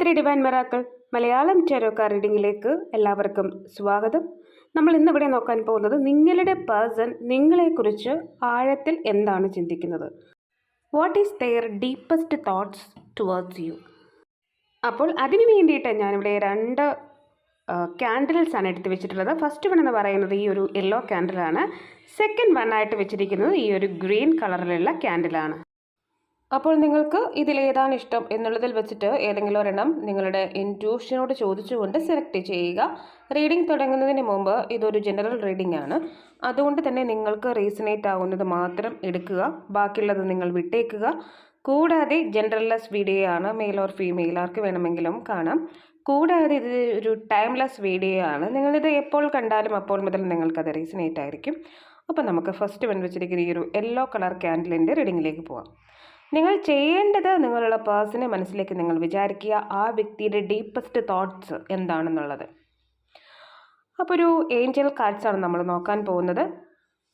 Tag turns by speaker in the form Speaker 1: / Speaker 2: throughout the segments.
Speaker 1: Three divine miracles Malayalam tarot റീഡിങ്ങിലേക്ക് എല്ലാവർക്കും സ്വാഗതം. നമ്മൾ ഇന്നിവിടെ നോക്കാൻ പോകുന്നത് നിങ്ങളുടെ പേഴ്സൺ നിങ്ങളെക്കുറിച്ച് ആഴത്തിൽ എന്താണ് ചിന്തിക്കുന്നത്? What is their deepest thoughts towards you അപ്പോൾ അതിന് വേണ്ടിയിട്ട് ഞാനിവിടെ രണ്ട് ക്യാൻഡിൽസ് ആണ് എടുത്ത് വെച്ചിട്ടുള്ളത്. ഫസ്റ്റ് വൺ എന്ന് പറയുന്നത് ഈ ഒരു യെല്ലോ ക്യാൻഡിലാണ് സെക്കൻഡ് വൺ ആയിട്ട് വെച്ചിരിക്കുന്നത് ഈ ഒരു ഗ്രീൻ കളറിലുള്ള ക്യാൻഡിലാണ് അപ്പോൾ നിങ്ങൾക്ക് ഇതിലേതാണ് ഇഷ്ടം എന്നുള്ളതിൽ വെച്ചിട്ട് ഏതെങ്കിലും ഒരെണ്ണം നിങ്ങളുടെ ഇന്റ്യൂഷനോട് ചോദിച്ചുകൊണ്ട് സെലക്ട് ചെയ്യുക. റീഡിംഗ് തുടങ്ങുന്നതിന് മുമ്പ് ഇതൊരു ജനറൽ റീഡിംഗ് ആണ്. അതുകൊണ്ട് തന്നെ നിങ്ങൾക്ക് റീസണേറ്റ് ആവുന്നത് മാത്രം എടുക്കുക. ബാക്കിയുള്ളത് നിങ്ങൾ വിട്ടേക്കുക. കൂടാതെ ജനറൽലെസ് വീഡിയോ ആണ് മെയിൽ ഓർ ഫീമെയിൽ ആർക്ക് വേണമെങ്കിലും കാണാം. കൂടാതെ ഇത് ഒരു ടൈംലെസ് വീഡിയോ ആണ് നിങ്ങളിത് എപ്പോൾ കണ്ടാലും അപ്പോൾ മുതൽ നിങ്ങൾക്കത് റീസണേറ്റ് ആയിരിക്കും. അപ്പോൾ നമുക്ക് ഫസ്റ്റ് വൺ വെച്ചിരിക്കുന്ന ഈ ഒരു യെല്ലോ കളർ ക്യാൻഡിലിന്റെ റീഡിങ്ങിലേക്ക് പോവാം. നിങ്ങൾ ചെയ്യേണ്ടത് നിങ്ങളുടെ പേഴ്സണെ മനസ്സിലേക്ക് നിങ്ങൾ വിചാരിക്കുക ആ വ്യക്തിയുടെ ഡീപ്പസ്റ്റ് തോട്ട്സ് എന്താണെന്നുള്ളത്. അപ്പോൾ ഒരു ഏഞ്ചൽ കാർഡ്സ് ആണ് നമ്മൾ നോക്കാൻ പോകുന്നത്.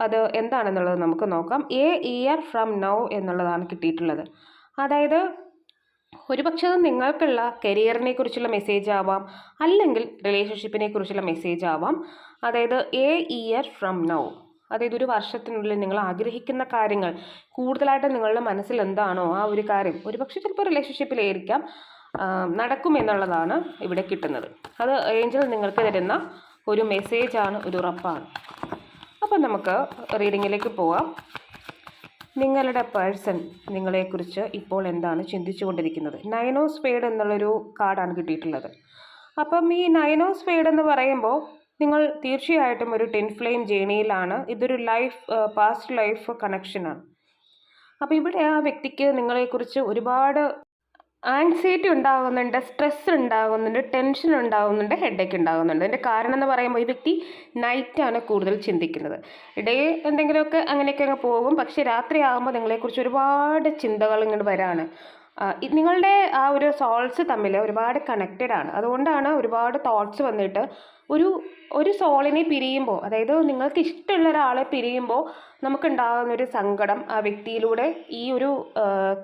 Speaker 1: അത് എന്താണെന്നുള്ളത് നമുക്ക് നോക്കാം. എ ഇയർ ഫ്രം നൗ എന്നുള്ളതാണ് കിട്ടിയിട്ടുള്ളത്. അതായത് ഒരുപക്ഷെ അത് നിങ്ങൾക്കുള്ള കരിയറിനെ കുറിച്ചുള്ള മെസ്സേജ് ആവാം അല്ലെങ്കിൽ റിലേഷൻഷിപ്പിനെ കുറിച്ചുള്ള മെസ്സേജ് ആവാം. അതായത് എ ഇയർ ഫ്രം നൗ അതായത് ഒരു വർഷത്തിനുള്ളിൽ നിങ്ങൾ ആഗ്രഹിക്കുന്ന കാര്യങ്ങൾ കൂടുതലായിട്ട് നിങ്ങളുടെ മനസ്സിൽ എന്താണോ ആ ഒരു കാര്യം ഒരുപക്ഷെ ചിലപ്പോൾ റിലേഷൻഷിപ്പിലായിരിക്കാം നടക്കും എന്നുള്ളതാണ് ഇവിടെ കിട്ടുന്നത്. അത് ഏഞ്ചൽ നിങ്ങൾക്ക് തരുന്ന ഒരു മെസ്സേജാണ് ഒരു ഉറപ്പാണ്. അപ്പം നമുക്ക് റീഡിങ്ങിലേക്ക് പോവാം. നിങ്ങളുടെ പേഴ്സൺ നിങ്ങളെക്കുറിച്ച് ഇപ്പോൾ എന്താണ് ചിന്തിച്ചു കൊണ്ടിരിക്കുന്നത് നയനോസ് പേഡ് എന്നുള്ളൊരു കാർഡാണ് കിട്ടിയിട്ടുള്ളത്. അപ്പം ഈ നയനോസ് പേഡ് എന്ന് പറയുമ്പോൾ നിങ്ങൾ തീർച്ചയായിട്ടും ഒരു ടെൻ ഫ്ലെയിം ജേണിയിലാണ്. ഇതൊരു ലൈഫ് പാസ്റ്റ് ലൈഫ് കണക്ഷനാണ് അപ്പോൾ ഇവിടെ ആ വ്യക്തിക്ക് നിങ്ങളെക്കുറിച്ച് ഒരുപാട് ആങ്സൈറ്റി ഉണ്ടാകുന്നുണ്ട് സ്ട്രെസ് ഉണ്ടാകുന്നുണ്ട് ടെൻഷൻ ഉണ്ടാകുന്നുണ്ട് ഹെഡേക്ക് ഉണ്ടാകുന്നുണ്ട് അതിന്റെ കാരണം എന്ന് പറയുമ്പോൾ ഈ വ്യക്തി നൈറ്റാണ് കൂടുതൽ ചിന്തിക്കുന്നത്. ഡേ എന്തെങ്കിലുമൊക്കെ അങ്ങനെയൊക്കെ അങ്ങ് പോകും. പക്ഷേ രാത്രി ആകുമ്പോൾ നിങ്ങളെക്കുറിച്ച് ഒരുപാട് ചിന്തകൾ ഇങ്ങോട്ട് വരാണ്. നിങ്ങളുടെ ആ ഒരു സോൾസ് തമ്മിൽ ഒരുപാട് കണക്റ്റഡ് ആണ്. അതുകൊണ്ടാണ് ഒരുപാട് തോട്ട്സ് വന്നിട്ട് ഒരു ഒരു സോളിനെ പിരിയുമ്പോൾ അതായത് നിങ്ങൾക്ക് ഇഷ്ടമുള്ള ഒരാളെ പിരിയുമ്പോൾ നമുക്കുണ്ടാകുന്ന ഒരു സങ്കടം ആ വ്യക്തിയിലൂടെ ഈ ഒരു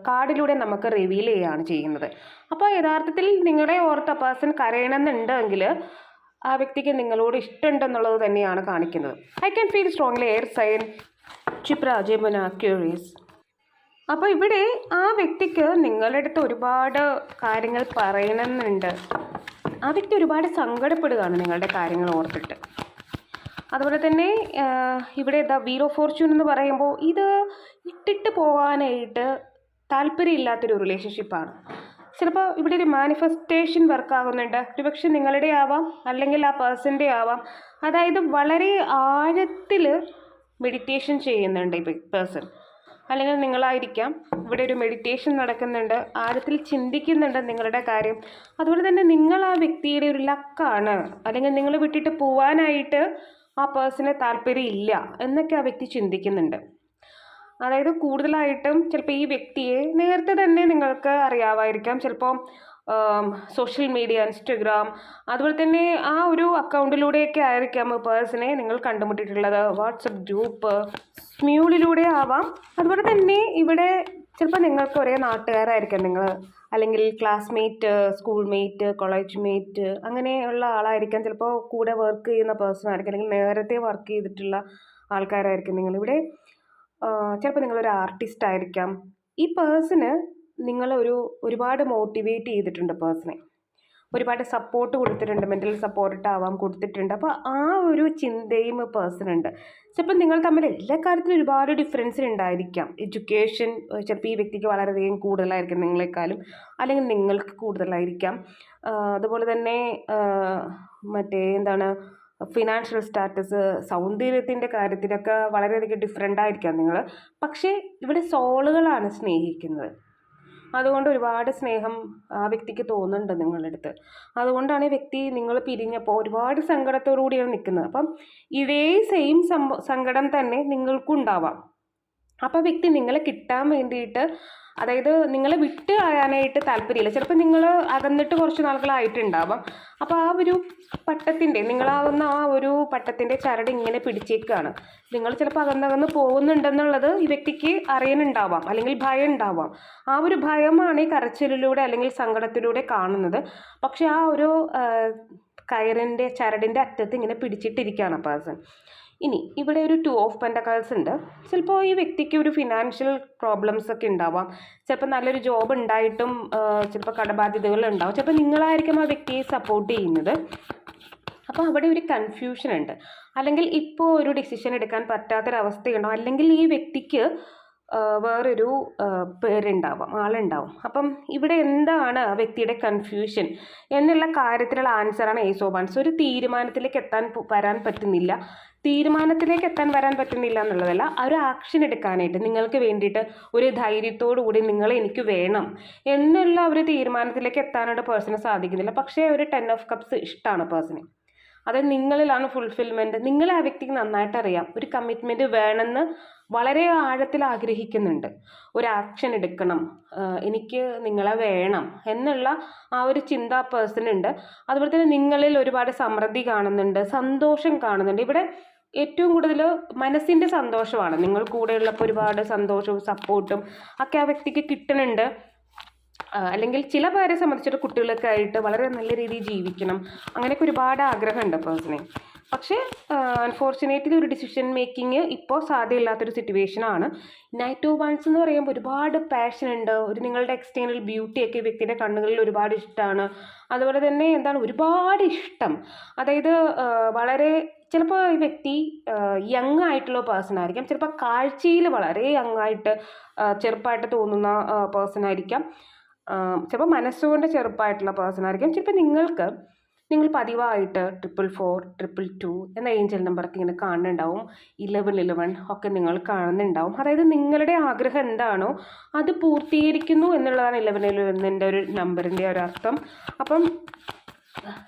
Speaker 1: കാർഡിലൂടെ നമുക്ക് റിവീൽ ചെയ്യുകയാണ് ചെയ്യുന്നത്. അപ്പോൾ യഥാർത്ഥത്തിൽ നിങ്ങളെ ഓർത്ത പേഴ്സൺ കരയണമെന്നുണ്ടെങ്കിൽ ആ വ്യക്തിക്ക് നിങ്ങളോട് ഇഷ്ടമുണ്ടെന്നുള്ളത് തന്നെയാണ് കാണിക്കുന്നത്. I can feel strongly air sign ക്ഷിപ്ര curious അപ്പോൾ ഇവിടെ ആ വ്യക്തിക്ക് നിങ്ങളുടെ അടുത്ത് ഒരുപാട് കാര്യങ്ങൾ പറയണമെന്നുണ്ട്. ആ വ്യക്തി ഒരുപാട് സങ്കടപ്പെടുകയാണ് നിങ്ങളുടെ കാര്യങ്ങൾ ഓർത്തിട്ട്. അതുപോലെ തന്നെ ഇവിടെ ദ വീറോ ഫോർച്യൂൺ എന്ന് പറയുമ്പോൾ ഇത് ഇട്ടിട്ട് പോകാനായിട്ട് താല്പര്യമില്ലാത്തൊരു റിലേഷൻഷിപ്പാണ് ചിലപ്പോൾ ഇവിടെ ഒരു മാനിഫെസ്റ്റേഷൻ വർക്ക് ആകുന്നുണ്ട്. ഒരുപക്ഷെ നിങ്ങളുടെ ആവാം അല്ലെങ്കിൽ ആ പേഴ്സന്റെ ആവാം. അതായത് വളരെ ആഴത്തിൽ മെഡിറ്റേഷൻ ചെയ്യുന്നുണ്ട് ഈ പേഴ്സൺ അല്ലെങ്കിൽ നിങ്ങളായിരിക്കാം. ഇവിടെ ഒരു മെഡിറ്റേഷൻ നടക്കുന്നുണ്ട്. ആഴത്തിൽ ചിന്തിക്കുന്നുണ്ട് നിങ്ങളുടെ കാര്യം. അതുപോലെ തന്നെ നിങ്ങൾ ആ വ്യക്തിയുടെ ഒരു ലക്കാണ്. അല്ലെങ്കിൽ നിങ്ങൾ വിട്ടിട്ട് പോവാനായിട്ട് ആ പേഴ്സണ് താല്പര്യം ഇല്ല എന്നൊക്കെ ആ വ്യക്തി ചിന്തിക്കുന്നുണ്ട്. അതായത് കൂടുതലായിട്ടും ചിലപ്പോൾ ഈ വ്യക്തിയെ നേരത്തെ തന്നെ നിങ്ങൾക്ക് അറിയാമായിരിക്കാം. ചിലപ്പോൾ സോഷ്യൽ മീഡിയ ഇൻസ്റ്റഗ്രാം അതുപോലെ തന്നെ ആ ഒരു അക്കൗണ്ടിലൂടെയൊക്കെ ആയിരിക്കാം പേഴ്സണെ നിങ്ങൾ കണ്ടുമുട്ടിയിട്ടുള്ളത്. വാട്സപ്പ് ഗ്രൂപ്പ് സ്മ്യൂളിലൂടെ ആവാം. അതുപോലെ തന്നെ ഇവിടെ ചിലപ്പോൾ നിങ്ങൾക്ക് ഒരേ നാട്ടുകാരായിരിക്കാം നിങ്ങൾ. അല്ലെങ്കിൽ classmate school mate college mate അങ്ങനെയുള്ള ആളായിരിക്കാം. ചിലപ്പോൾ കൂടെ വർക്ക് ചെയ്യുന്ന പേഴ്സൺ ആയിരിക്കാം. അല്ലെങ്കിൽ നേരത്തെ വർക്ക് ചെയ്തിട്ടുള്ള ആൾക്കാരായിരിക്കും നിങ്ങളിവിടെ ചിലപ്പോൾ നിങ്ങളൊരു ആർട്ടിസ്റ്റ് ആയിരിക്കാം. ഈ പേഴ്സണ് നിങ്ങളൊരു ഒരുപാട് മോട്ടിവേറ്റ് ചെയ്തിട്ടുണ്ട് പേഴ്സണെ ഒരുപാട് സപ്പോർട്ട് കൊടുത്തിട്ടുണ്ട് മെന്റൽ സപ്പോർട്ട് ആവാം കൊടുത്തിട്ടുണ്ട്. അപ്പോൾ ആ ഒരു ചിന്തയും പേഴ്സൺ ഉണ്ട്. ചിലപ്പോൾ നിങ്ങൾ തമ്മിൽ എല്ലാ കാര്യത്തിലും ഒരുപാട് ഡിഫറൻസ് ഉണ്ടായിരിക്കാം. എഡ്യൂക്കേഷൻ ചിലപ്പോൾ ഈ വ്യക്തിക്ക് വളരെയധികം കൂടുതലായിരിക്കും നിങ്ങളെക്കാളും. അല്ലെങ്കിൽ നിങ്ങൾക്ക് കൂടുതലായിരിക്കാം. അതുപോലെ തന്നെ മറ്റേ എന്താണ് ഫിനാൻഷ്യൽ സ്റ്റാറ്റസ് സൗന്ദര്യത്തിന്റെ കാര്യത്തിലൊക്കെ വളരെയധികം ഡിഫറെന്റ് ആയിരിക്കാം നിങ്ങൾ. പക്ഷേ ഇവിടെ സോളുകളാണ് സ്നേഹിക്കുന്നത്. അതുകൊണ്ട് ഒരുപാട് സ്നേഹം ആ വ്യക്തിക്ക് തോന്നുന്നുണ്ട് നിങ്ങളുടെ അടുത്ത് അതുകൊണ്ടാണ് ഈ വ്യക്തി നിങ്ങൾ പിരിഞ്ഞപ്പോൾ ഒരുപാട് സങ്കടത്തോടുകൂടിയാണ് നിൽക്കുന്നത്. അപ്പം ഇതേ സെയിം സംഭവം സങ്കടം തന്നെ നിങ്ങൾക്കും ഉണ്ടാവാം അപ്പോൾ വ്യക്തി നിങ്ങളെ കിട്ടാൻ വേണ്ടിയിട്ട് അതായത് നിങ്ങളെ വിട്ട് കളയാനായിട്ട് താല്പര്യമില്ല. ചിലപ്പോൾ നിങ്ങൾ അകന്നിട്ട് കുറച്ച് നാളുകളായിട്ടുണ്ടാവാം. അപ്പോൾ ആ ഒരു പട്ടത്തിന്റെ നിങ്ങളാവുന്ന ആ ഒരു പട്ടത്തിന്റെ ചരട് ഇങ്ങനെ പിടിച്ചേക്കുകയാണ് നിങ്ങൾ ചിലപ്പോൾ അകന്നകന്ന് പോകുന്നുണ്ടെന്നുള്ളത് ഈ വ്യക്തിക്ക് അറിയാനുണ്ടാവാം അല്ലെങ്കിൽ ഭയം ഉണ്ടാവാം ആ ഒരു ഭയമാണ് ഈ കരച്ചിലിലൂടെ അല്ലെങ്കിൽ സങ്കടത്തിലൂടെ കാണുന്നത്. പക്ഷേ ആ ഒരു കയറിന്റെ ചരടിന്റെ അറ്റത്ത് ഇങ്ങനെ പിടിച്ചിട്ടിരിക്കുകയാണ് പേഴ്സൺ ഇനി ഇവിടെ ഒരു ടു ഓഫ് പെന്റക്കൾസ് ഉണ്ട്. ചിലപ്പോൾ ഈ വ്യക്തിക്ക് ഒരു ഫിനാൻഷ്യൽ പ്രോബ്ലംസ് ഒക്കെ ഉണ്ടാവാം. ചിലപ്പോൾ നല്ലൊരു ജോബ് ഉണ്ടായിട്ടും ചിലപ്പോൾ കടബാധ്യതകൾ ഉണ്ടാവും. ചിലപ്പോൾ നിങ്ങളായിരിക്കും ആ വ്യക്തിയെ സപ്പോർട്ട് ചെയ്യുന്നത്. അപ്പോൾ അവിടെ ഒരു കൺഫ്യൂഷൻ ഉണ്ട്. അല്ലെങ്കിൽ ഇപ്പോൾ ഒരു ഡിസിഷൻ എടുക്കാൻ പറ്റാത്തൊരവസ്ഥയുണ്ടോ അല്ലെങ്കിൽ ഈ വ്യക്തിക്ക് വേറൊരു പേരുണ്ടാവാം ആളുണ്ടാവും. അപ്പം ഇവിടെ എന്താണ് ആ വ്യക്തിയുടെ കൺഫ്യൂഷൻ എന്നുള്ള കാര്യത്തിലുള്ള ആൻസറാണ് ഏസോബാൻസ് ഒരു തീരുമാനത്തിലേക്ക് എത്താൻ വരാൻ പറ്റുന്നില്ല. തീരുമാനത്തിലേക്ക് എത്താൻ വരാൻ പറ്റുന്നില്ല എന്നുള്ളതല്ല ആ ഒരു ആക്ഷൻ എടുക്കാനായിട്ട് നിങ്ങൾക്ക് വേണ്ടിയിട്ട് ഒരു ധൈര്യത്തോടു കൂടി നിങ്ങൾ എനിക്ക് വേണം എന്നുള്ള ഒരു തീരുമാനത്തിലേക്ക് എത്താനായിട്ട് പേഴ്സണ് സാധിക്കുന്നില്ല. പക്ഷേ ഒരു ടെൻ ഓഫ് കപ്സ് ഇഷ്ടമാണ് പേഴ്സണ് അത് നിങ്ങളിലാണ് ഫുൾഫിൽമെന്റ് നിങ്ങളെ ആ വ്യക്തിക്ക് നന്നായിട്ട് അറിയാം. ഒരു കമ്മിറ്റ്മെന്റ് വേണമെന്ന് വളരെ ആഴത്തിൽ ആഗ്രഹിക്കുന്നുണ്ട്. ഒരു ആക്ഷൻ എടുക്കണം. എനിക്ക് നിങ്ങളെ വേണം എന്നുള്ള ആ ഒരു ചിന്ത പേഴ്സൺ ഉണ്ട്. അതുപോലെ തന്നെ നിങ്ങളിൽ ഒരുപാട് സമൃദ്ധി കാണുന്നുണ്ട് സന്തോഷം കാണുന്നുണ്ട്. ഇവിടെ ഏറ്റവും കൂടുതൽ മനസ്സിന്റെ സന്തോഷമാണ്. നിങ്ങൾ കൂടെയുള്ളപ്പോൾ ഒരുപാട് സന്തോഷവും സപ്പോർട്ടും ഒക്കെ ആ വ്യക്തിക്ക് കിട്ടുന്നുണ്ട്. അല്ലെങ്കിൽ ചില പേരെ സംബന്ധിച്ചിട്ട് കുട്ടികളൊക്കെ ആയിട്ട് വളരെ നല്ല രീതിയിൽ ജീവിക്കണം. അങ്ങനെയൊക്കെ ഒരുപാട് ആഗ്രഹമുണ്ട് പേഴ്സണെ പക്ഷേ അൺഫോർച്ചുനേറ്റ്ലി ഒരു ഡിസിഷൻ മേക്കിംഗ് ഇപ്പോൾ സാധ്യമില്ലാത്തൊരു സിറ്റുവേഷനാണ് നൈറ്റ് ഓഫ് വൺസ് എന്ന് പറയുമ്പോൾ ഒരുപാട് പാഷൻ ഉണ്ട്. ഒരു നിങ്ങളുടെ എക്സ്റ്റേണൽ ബ്യൂട്ടിയൊക്കെ വ്യക്തിയുടെ കണ്ണുകളിൽ ഒരുപാട് ഇഷ്ടമാണ്. അതുപോലെ തന്നെ എന്താണ്? ഒരുപാട് ഇഷ്ടം. അതായത് വളരെ ചിലപ്പോൾ ഈ വ്യക്തി യങ് ആയിട്ടുള്ള പേഴ്സൺ ആയിരിക്കാം. ചിലപ്പോൾ കാഴ്ചയിൽ വളരെ യങ് ആയിട്ട് ചെറുപ്പമായിട്ട് തോന്നുന്ന പേഴ്സൺ ആയിരിക്കാം. ചിലപ്പോൾ മനസ്സുകൊണ്ട് ചെറുപ്പമായിട്ടുള്ള പേഴ്സൺ ആയിരിക്കാം. ചിലപ്പോൾ നിങ്ങൾക്ക് നിങ്ങൾ പതിവായിട്ട് ട്രിപ്പിൾ ഫോർ ട്രിപ്പിൾ ടു എന്ന ഏഞ്ചൽ നമ്പറൊക്കെ ഇങ്ങനെ കാണുന്നുണ്ടാവും. ഇലവൻ ഇലവൻ ഒക്കെ നിങ്ങൾ കാണുന്നുണ്ടാവും. അതായത് നിങ്ങളുടെ ആഗ്രഹം എന്താണോ അത് പൂർത്തീകരിക്കുന്നു എന്നുള്ളതാണ് ഇലവൻ ഇലവനിന്റെ ഒരു നമ്പറിന്റെ ഒരു അർത്ഥം. അപ്പം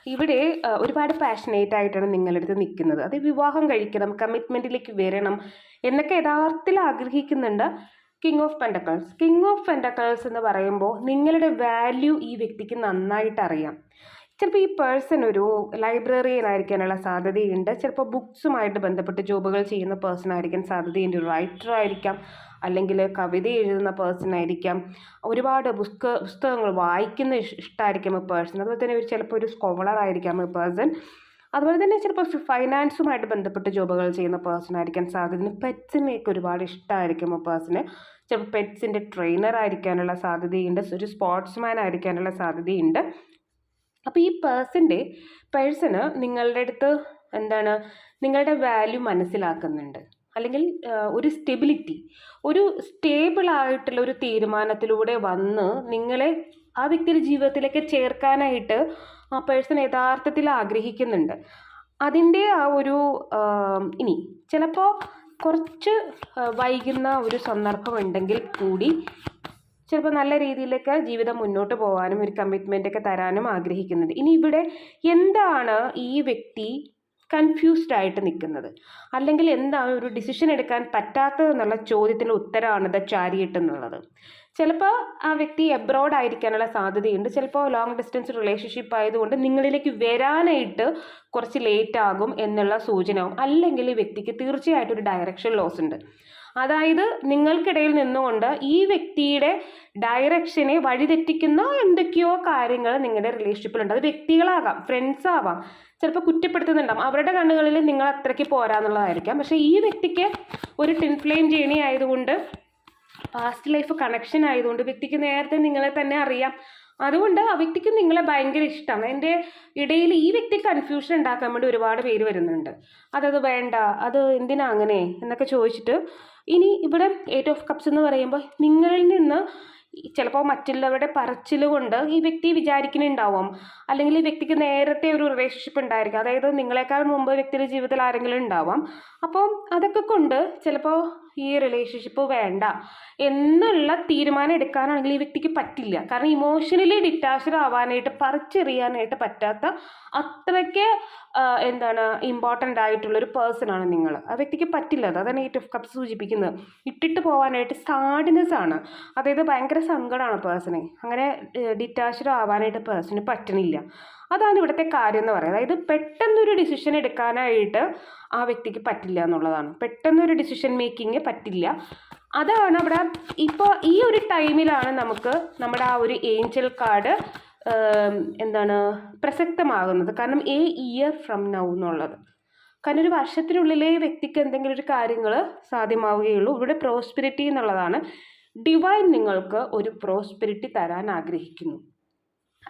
Speaker 1: ഇവിടെ ഒരുപാട് പാഷനേറ്റ് ആയിട്ടാണ് നിങ്ങളുടെ അടുത്ത് നിൽക്കുന്നത്. അത് വിവാഹം കഴിക്കണം കമ്മിറ്റ്മെന്റിലേക്ക് വരണം എന്നൊക്കെ യഥാർത്ഥത്തിൽ ആഗ്രഹിക്കുന്നുണ്ട് king of pentacles king of pentacles എന്ന് പറയുമ്പോൾ നിങ്ങളുടെ വാല്യൂ ഈ വ്യക്തിക്ക് നന്നായിട്ട് അറിയാം. ചിലപ്പോൾ ഈ പേഴ്സൺ ഒരു ലൈബ്രറിയൻ ആയിരിക്കാനുള്ള സാധ്യതയുണ്ട്. ചിലപ്പോൾ ബുക്സുമായിട്ട് ബന്ധപ്പെട്ട് ജോബുകൾ ചെയ്യുന്ന പേഴ്സൺ ആയിരിക്കാൻ സാധ്യതയുണ്ട്. റൈറ്റർ ആയിരിക്കാം. അല്ലെങ്കിൽ കവിത എഴുതുന്ന പേഴ്സൺ ആയിരിക്കാം. ഒരുപാട് പുസ്തക പുസ്തകങ്ങൾ വായിക്കുന്ന ഇഷ്ടമായിരിക്കാം ഈ പേഴ്സൺ അതുപോലെ തന്നെ ഒരു ചിലപ്പോൾ ഒരു സ്കോളർ ആയിരിക്കാം ഈ പേഴ്സൺ അതുപോലെ തന്നെ ചിലപ്പോൾ ഫൈനാൻസുമായിട്ട് ബന്ധപ്പെട്ട് ജോബുകൾ ചെയ്യുന്ന പേഴ്സൺ ആയിരിക്കാൻ സാധ്യത പെറ്റ്സിനെയൊക്കെ ഒരുപാട് ഇഷ്ടമായിരിക്കും ആ പേഴ്സണ് ചിലപ്പോൾ പെറ്റ്സിന്റെ ട്രെയിനർ ആയിരിക്കാനുള്ള സാധ്യതയുണ്ട്. ഒരു സ്പോർട്സ്മാൻ ആയിരിക്കാനുള്ള സാധ്യതയുണ്ട്. അപ്പോൾ ഈ പേഴ്സന്റെ പേഴ്സണ് നിങ്ങളുടെ അടുത്ത് എന്താണ്? നിങ്ങളുടെ വാല്യൂ മനസ്സിലാക്കുന്നുണ്ട്. അല്ലെങ്കിൽ ഒരു സ്റ്റെബിലിറ്റി ഒരു സ്റ്റേബിളായിട്ടുള്ള ഒരു തീരുമാനത്തിലൂടെ വന്ന് നിങ്ങളെ ആ വ്യക്തിയുടെ ജീവിതത്തിലേക്ക് ചേർക്കാനായിട്ട് ആ പേഴ്സൺ യഥാർത്ഥത്തിൽ ആഗ്രഹിക്കുന്നുണ്ട്. അതിന്റെ ആ ഒരു ഇനി ചിലപ്പോൾ കുറച്ച് വൈകുന്ന ഒരു സന്ദർഭമുണ്ടെങ്കിൽ കൂടി ചിലപ്പോൾ നല്ല രീതിയിലേക്ക് ജീവിതം മുന്നോട്ട് പോകാനും ഒരു കമ്മിറ്റ്മെന്റ് ഒക്കെ തരാനും ആഗ്രഹിക്കുന്നുണ്ട്. ഇനി ഇവിടെ എന്താണ് ഈ വ്യക്തി കൺഫ്യൂസ്ഡ് ആയിട്ട് നിൽക്കുന്നത്. അല്ലെങ്കിൽ എന്താണ് ഒരു ഡിസിഷൻ എടുക്കാൻ പറ്റാത്തത് എന്നുള്ള ചോദ്യത്തിന്റെ ഉത്തരമാണ് ദ ചാരിയറ്റ് എന്നുള്ളത് ചിലപ്പോൾ ആ വ്യക്തി എബ്രോഡ് ആയിരിക്കാനുള്ള സാധ്യതയുണ്ട്. ചിലപ്പോൾ ലോങ് ഡിസ്റ്റൻസ് റിലേഷൻഷിപ്പ് ആയതുകൊണ്ട് നിങ്ങളിലേക്ക് വരാനായിട്ട് കുറച്ച് ലേറ്റ് ആകും എന്നുള്ള സൂചനവും അല്ലെങ്കിൽ ഈ വ്യക്തിക്ക് തീർച്ചയായിട്ടും ഒരു ഡയറക്ഷൻ ലോസ് ഉണ്ട്. അതായത് നിങ്ങൾക്കിടയിൽ നിന്നുകൊണ്ട് ഈ വ്യക്തിയുടെ ഡയറക്ഷനെ വഴിതെറ്റിക്കുന്ന എന്തൊക്കെയോ കാര്യങ്ങൾ നിങ്ങളുടെ റിലേഷൻഷിപ്പിലുണ്ട് അത് വ്യക്തികളാകാം ഫ്രണ്ട്സ് ആവാം. ചിലപ്പോൾ കുറ്റപ്പെടുത്തുന്നുണ്ടാവും. അവരുടെ കണ്ണുകളിൽ നിങ്ങൾ അത്രയ്ക്ക് പോരാന്നുള്ളതായിരിക്കാം പക്ഷേ ഈ വ്യക്തിക്ക് ഒരു ടിൻ ഫ്ലെയിം ജേണി ആയതുകൊണ്ട് പാസ്റ്റ് ലൈഫ് കണക്ഷൻ ആയതുകൊണ്ട് വ്യക്തിക്ക് നേരത്തെ നിങ്ങളെ തന്നെ അറിയാം. അതുകൊണ്ട് ആ വ്യക്തിക്ക് നിങ്ങളെ ഭയങ്കര ഇഷ്ടമാണ്. എന്റെ ഇടയിൽ ഈ വ്യക്തി കൺഫ്യൂഷൻ ഉണ്ടാക്കാൻ വേണ്ടി ഒരുപാട് പേര് വരുന്നുണ്ട്. അതത് വേണ്ട അത് എന്തിനാ അങ്ങനെ എന്നൊക്കെ ചോദിച്ചിട്ട് ഇനി ഇവിടെ എയ്റ്റ് ഓഫ് കപ്സ് എന്ന് പറയുമ്പോൾ നിങ്ങളിൽ നിന്ന് ചിലപ്പോൾ മറ്റുള്ളവരുടെ പറച്ചിൽ കൊണ്ട് ഈ വ്യക്തി വിചാരിക്കുന്നുണ്ടാവും. അല്ലെങ്കിൽ ഈ വ്യക്തിക്ക് നേരത്തെ ഒരു റിലേഷൻഷിപ്പ് ഉണ്ടായിരിക്കും. അതായത് നിങ്ങളെക്കാൾ മുമ്പ് വ്യക്തിയുടെ ജീവിതത്തിൽ ആരെങ്കിലും ഉണ്ടാവാം. അപ്പോൾ അതൊക്കെ കൊണ്ട് ചിലപ്പോൾ ഈ റിലേഷൻഷിപ്പ് വേണ്ട. എന്നുള്ള തീരുമാനം എടുക്കാനാണെങ്കിൽ ഈ വ്യക്തിക്ക് പറ്റില്ല. കാരണം ഇമോഷണലി ഡിറ്റാച്ച്ഡ് ആവാനായിട്ട് പറിച്ചെറിയാനായിട്ട് പറ്റാത്ത അത്രയ്ക്ക് എന്താണ് ഇമ്പോർട്ടന്റ് ആയിട്ടുള്ളൊരു പേഴ്സൺ ആണ് നിങ്ങൾ ആ വ്യക്തിക്ക് പറ്റില്ല. അത് അതാണ് എയ്റ്റ് ഓഫ് കപ്സ് സൂചിപ്പിക്കുന്നത്. ഇട്ടിട്ട് പോകാനായിട്ട് സാഡിനെസ് ആണ്. അതായത് ഭയങ്കര സങ്കടമാണ് പേഴ്സണെ അങ്ങനെ ഡിറ്റാച്ച്ഡ് ആവാനായിട്ട് പേഴ്സണ് പറ്റണില്ല. അതാണ് ഇവിടുത്തെ കാര്യം എന്ന് പറയുന്നത്. അതായത് പെട്ടെന്നൊരു ഡിസിഷൻ എടുക്കാനായിട്ട് ആ വ്യക്തിക്ക് പറ്റില്ല എന്നുള്ളതാണ്. പെട്ടെന്നൊരു ഡിസിഷൻ മേക്കിങ് പറ്റില്ല. അതാണ് അവിടെ ഇപ്പോൾ ഈ ഒരു ടൈമിലാണ് നമുക്ക് നമ്മുടെ ആ ഒരു ഏഞ്ചൽ കാർഡ് എന്താണ് പ്രസക്തമാകുന്നത്. കാരണം എ ഇയർ ഫ്രം നൗ എന്നുള്ളത്. കാരണം ഒരു വർഷത്തിനുള്ളിലെ വ്യക്തിക്ക് എന്തെങ്കിലും ഒരു കാര്യങ്ങൾ സാധ്യമാവുകയുള്ളൂ. ഇവിടെ പ്രോസ്പിരിറ്റി എന്നുള്ളതാണ് ഡിവൈൻ നിങ്ങൾക്ക് ഒരു പ്രോസ്പിരിറ്റി തരാൻ ആഗ്രഹിക്കുന്നു.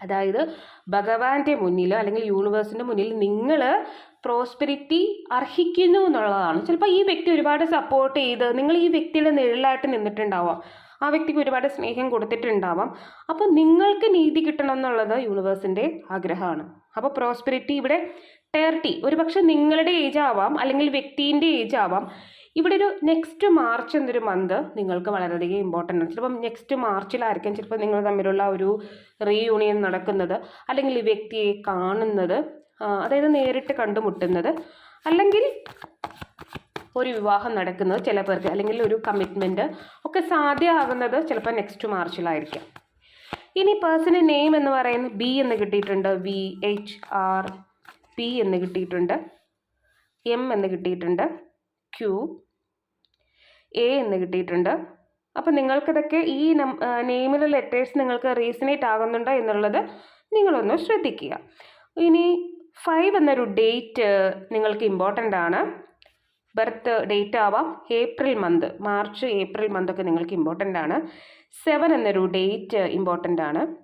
Speaker 1: അതായത് ഭഗവാന്റെ മുന്നിൽ അല്ലെങ്കിൽ യൂണിവേഴ്സിന്റെ മുന്നിൽ നിങ്ങൾ പ്രോസ്പെരിറ്റി അർഹിക്കുന്നു എന്നുള്ളതാണ്. ചിലപ്പോൾ ഈ വ്യക്തി ഒരുപാട് സപ്പോർട്ട് ചെയ്ത് നിങ്ങൾ ഈ വ്യക്തിയുടെ നിഴലായിട്ട് നിന്നിട്ടുണ്ടാവാം. ആ വ്യക്തിക്ക് ഒരുപാട് സ്നേഹം കൊടുത്തിട്ടുണ്ടാവാം. അപ്പോൾ നിങ്ങൾക്ക് നീതി കിട്ടണം എന്നുള്ളത് യൂണിവേഴ്സിന്റെ ആഗ്രഹമാണ്. അപ്പോൾ പ്രോസ്പെരിറ്റി ഇവിടെ തേർട്ടി ഒരുപക്ഷെ നിങ്ങളുടെ ഏജ് ആവാം അല്ലെങ്കിൽ വ്യക്തിന്റെ ഏജ് ആവാം. ഇവിടെ ഒരു നെക്സ്റ്റ് മാർച്ച് എന്നൊരു മന്ത് നിങ്ങൾക്ക് വളരെയധികം ഇമ്പോർട്ടന്റ് ആണ്. ചിലപ്പം നെക്സ്റ്റ് മാർച്ചിലായിരിക്കും ചിലപ്പോൾ നിങ്ങൾ തമ്മിലുള്ള ഒരു റീയൂണിയൻ നടക്കുന്നത് അല്ലെങ്കിൽ ഈ വ്യക്തിയെ കാണുന്നത്. അതായത് നേരിട്ട് കണ്ടുമുട്ടുന്നത്. അല്ലെങ്കിൽ ഒരു വിവാഹം നടക്കുന്നത് ചില പേർക്ക് അല്ലെങ്കിൽ ഒരു കമ്മിറ്റ്മെന്റ് ഒക്കെ സാധ്യമാകുന്നത് ചിലപ്പോൾ നെക്സ്റ്റ് മാർച്ചിലായിരിക്കാം. ഇനി പേഴ്സണൽ നെയിം എന്ന് പറയുന്നത് ബി എന്ന് കിട്ടിയിട്ടുണ്ട്. വി എച്ച് ആർ പി എന്ന് കിട്ടിയിട്ടുണ്ട്. എം എന്ന് കിട്ടിയിട്ടുണ്ട്. ക്യൂ എ എന്ന് കിട്ടിയിട്ടുണ്ട്. അപ്പോൾ നിങ്ങൾക്കിതൊക്കെ ഈ നം നെയിമിലെ ലെറ്റേഴ്സ് നിങ്ങൾക്ക് റീസണേറ്റ് ആകുന്നുണ്ടോ എന്നുള്ളത് നിങ്ങളൊന്ന് ശ്രദ്ധിക്കുക. ഇനി ഫൈവ് എന്നൊരു ഡേറ്റ് നിങ്ങൾക്ക് ഇമ്പോർട്ടന്റ് ആണ്. ബർത്ത് ഡേറ്റ് ആവാം. April month March April month ഒക്കെ നിങ്ങൾക്ക് ഇമ്പോർട്ടന്റ് ആണ്. സെവൻ എന്നൊരു ഡേറ്റ് ഇമ്പോർട്ടന്റ് ആണ്.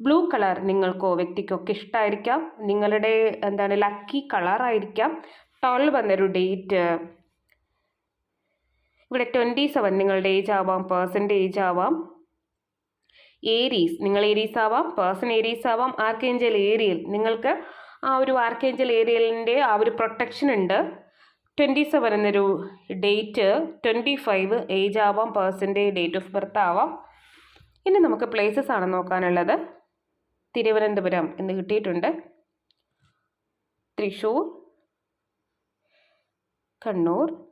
Speaker 1: ബ്ലൂ കളർ നിങ്ങൾക്കോ വ്യക്തിക്കൊക്കെ ഇഷ്ടമായിരിക്കാം നിങ്ങളുടെ എന്താണ് ലക്കി കളർ ആയിരിക്കാം. ട്വൽവ് എന്നൊരു ഡേറ്റ് ഇവിടെ ട്വന്റി സെവൻ നിങ്ങളുടെ ഏജ് ആവാം പേഴ്സന്റെ ഏജ് ആവാം. ഏരീസ് നിങ്ങൾ ഏരീസ് ആവാം. പേഴ്സൺ ഏരീസ് ആവാം. ആർക്കേഞ്ചൽ ഏരിയൽ നിങ്ങൾക്ക് ആ ഒരു ആർക്കേഞ്ചൽ ഏരിയലിന്റെ ആ ഒരു പ്രൊട്ടക്ഷൻ ഉണ്ട്. ട്വന്റി സെവൻ എന്നൊരു ഡേറ്റ് ട്വന്റി ഫൈവ് ഏജ് ആവാം പേഴ്സന്റെ ഡേറ്റ് ഓഫ് ബർത്ത് ആവാം. ഇനി നമുക്ക് പ്ലേസസ് ആണ് നോക്കാനുള്ളത്. തിരുവനന്തപുരം എന്ന് കിട്ടിയിട്ടുണ്ട്. Thrissur Kannur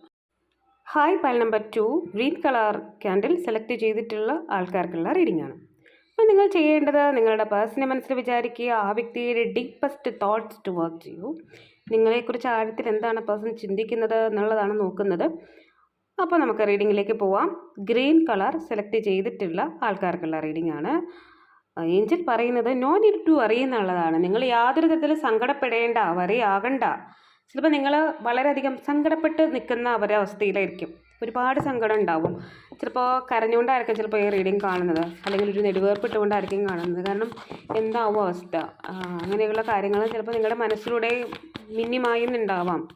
Speaker 1: Hi pile number two. Green colour candle select ചെയ്തിട്ടുള്ള ആൾക്കാർക്കുള്ള റീഡിംഗ് ആണ്. അപ്പോൾ നിങ്ങൾ ചെയ്യേണ്ടത് നിങ്ങളുടെ പേഴ്സണെ മനസ്സിൽ വിചാരിക്കുക ആ വ്യക്തിയുടെ ഡീപ്പസ്റ്റ് തോട്ട്സ് ടു വർക്ക് ചെയ്യൂ. നിങ്ങളെക്കുറിച്ച് ആഴത്തിൽ എന്താണ് പേഴ്സൺ ചിന്തിക്കുന്നത് എന്നുള്ളതാണ് നോക്കുന്നത്. അപ്പോൾ നമുക്ക് റീഡിങ്ങിലേക്ക് പോവാം. ഗ്രീൻ കളർ സെലക്ട് ചെയ്തിട്ടുള്ള ആൾക്കാർക്കുള്ള റീഡിംഗ് ആണ്. ഏഞ്ചൽ പറയുന്നത് നോൻ ഇരുട്ടു ടു അറിയുന്നുള്ളതാണ് നിങ്ങൾ യാതൊരു തരത്തിലും സങ്കടപ്പെടേണ്ട വരെയാകണ്ട ചിലപ്പോൾ നിങ്ങൾ വളരെയധികം സങ്കടപ്പെട്ട് നിൽക്കുന്ന ഒരവസ്ഥയിലായിരിക്കും. ഒരുപാട് സങ്കടം ഉണ്ടാവും. ചിലപ്പോൾ കരഞ്ഞുകൊണ്ടായിരിക്കും ചിലപ്പോൾ ഈ റീഡിങ് കാണുന്നത്. അല്ലെങ്കിൽ ഒരു നെടുവേർപ്പിട്ടുകൊണ്ടായിരിക്കും കാണുന്നത്. കാരണം എന്താവും അവസ്ഥ? അങ്ങനെയുള്ള കാര്യങ്ങൾ ചിലപ്പോൾ നിങ്ങളുടെ മനസ്സിലൂടെ മിന്നിമായുന്നുണ്ടാവാം.